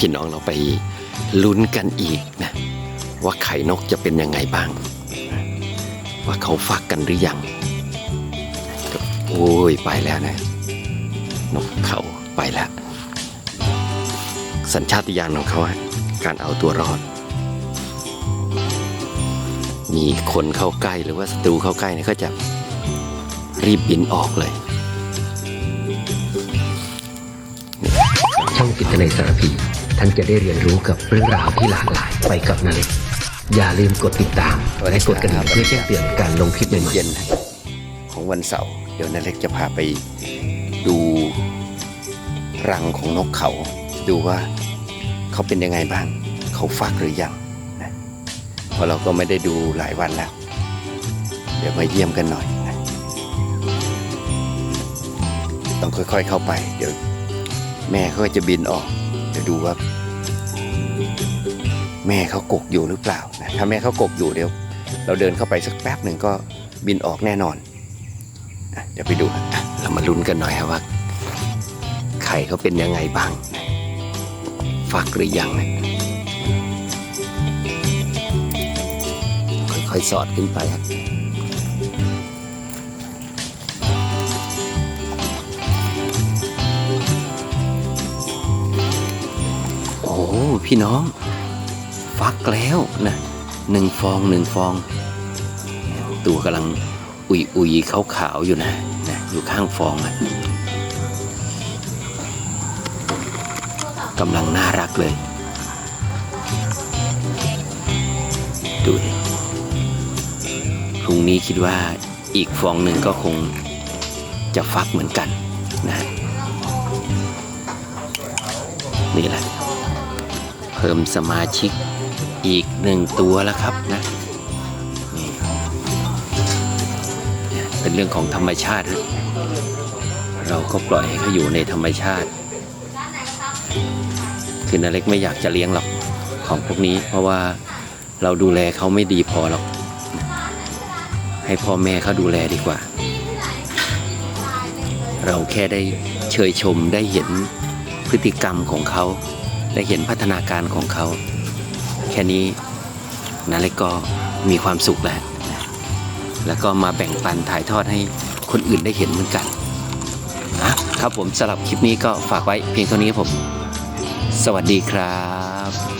พี่น้องเราไปลุ้นกันอีกนะ ว่าไข่นกจะเป็นยังไงบ้าง ว่าเขาฟักกันหรือยังโอ้ยไปแล้วนะ นกเขาไปแล้ว สัญชาติญาณของเขาการเอาตัวรอด มีคนเข้าใกล้หรือว่าศัตรูเข้าใกล้เนี่ยก็จะรีบบินออกเลยช่องจิตในสารพี ท่านจะได้เรียนรู้กับเรื่องราวที่หลากหลายไปกับนาเล็กอย่าลืมกดติดตามและกดกระดิ่งเพื่อแจ้งเตือนการลงคลิปใหม่เย็นของวันเสาร์เดี๋ยวนาเล็กจะพาไปดูรังของนกเขา ดูว่าเขาเป็นยังไงบ้าง เขาฟักหรือยังนะเพราะเราก็ไม่ได้ดูหลายวันแล้ว เดี๋ยวมาเยี่ยมกันหน่อยนะต้องค่อยๆเข้าไป เดี๋ยว แม่เขาก็จะบินออก เดี๋ยวดูว่า แม่เขากกอยู่หรือเปล่านะถ้าแม่เขากกอยู่เดี๋ยว เราเดินเข้าไปสักแป๊บหนึ่งก็บินออกแน่นอนอะเดี๋ยวไปดูเรามาลุ้นกันหน่อยครับว่าไข่เขาเป็นยังไงบ้างนะฟักหรือยังนะค่อยๆสอดขึ้นไปครับ อ้พี่น้อง ฟักแล้วนะหนึ่งฟองหนึ่งฟอง ตัวกำลังอุยอุยขาวขาวอยู่นะนะอยู่ข้างฟองอะกำลังน่ารักเลย ดูดิพรุ่งนี้คิดว่าอีกฟองหนึ่งก็คงจะฟักเหมือนกันนะนี่แหละ พิ่มสมาชิกอีกหนึ่งตัวแล้วครับนะนี่เป็นเรื่องของธรรมชาติฮะเราก็ปล่อยให้เขาอยู่ในธรรมชาติ คือนาเล็กไม่อยากจะเลี้ยงหรอกของพวกนี้ เพราะว่าเราดูแลเขาไม่ดีพอหรอก ให้พ่อแม่เขาดูแลดีกว่า เราแค่ได้เชยชมได้เห็นพฤติกรรมของเขา ได้เห็นพัฒนาการของเขา แค่นี้นาเล็กก็มีความสุขแล้วแล้วก็มาแบ่งปันถ่ายทอดให้คนอื่นได้เห็นเหมือนกันนะครับผมสำหรับคลิปนี้ก็ฝากไว้เพียงเท่านี้ครับผม สวัสดีครับ